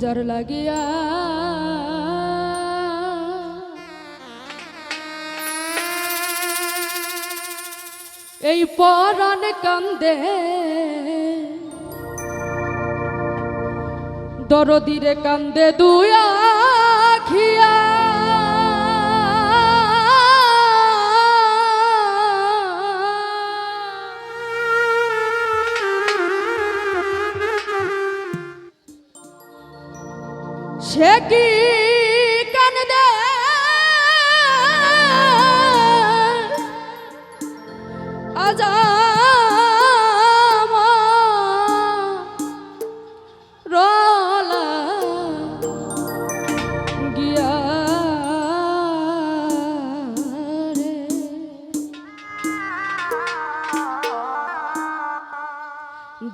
যার লাগিয়া। এই পরাণ কান্দে। দরদিরে কান্দে দুয়া।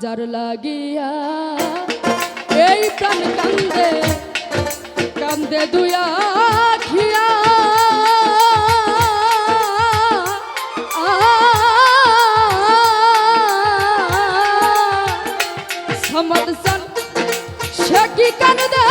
যার লাগিয়া এই প্রাণ কান্দে কান্দে দুয়া খিয়া সমদ সন সে কি কান্দে?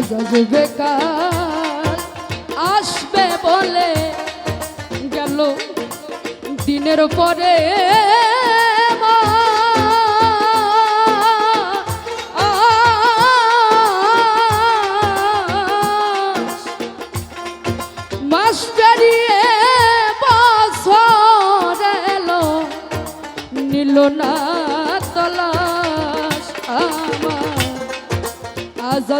আজ বেকার। আসবে বলে গেল দিনের পরে।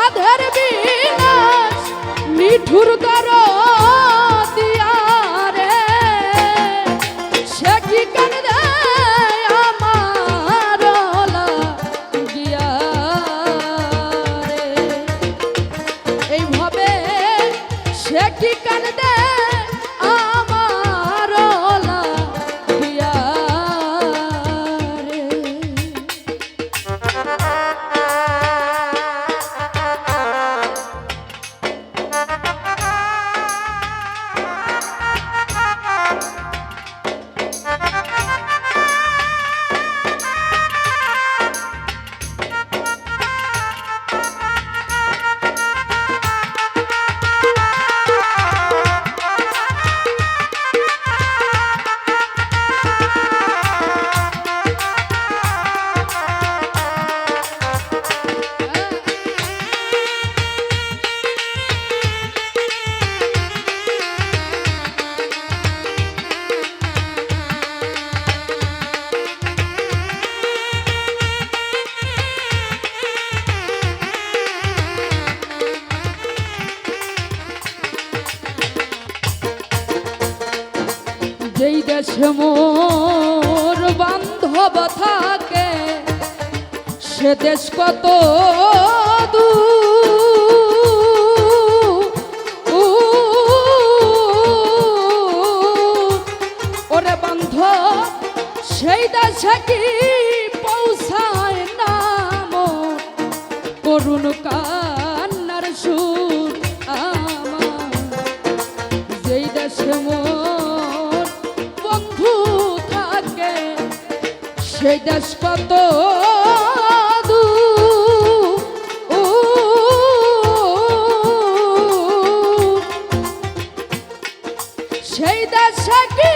সাধের বিলাস নিঠুর কর দিয়া রে সে কি কান আমার গিয়া এইভাবে সে কি কান্দে আমার যেই দেশে মোর বান্ধব থাকে, সে দেশ কত ওরে বান্ধ সেই দেশে কি পৌঁছায় না করুণ কাজ সেই দেশ কত সেই দেশে কি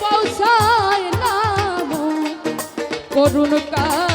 পৌঁছায় না করুন কাল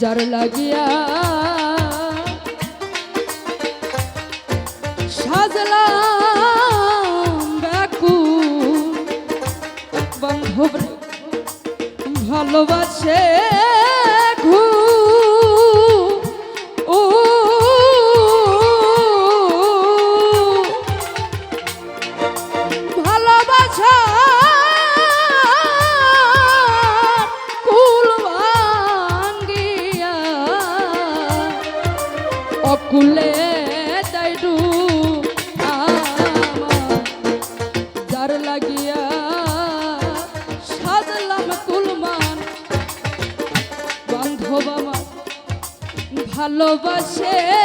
যার লাগিয়া সাজলাম ডাকু বন্ধু ভালোবাসে lo bashe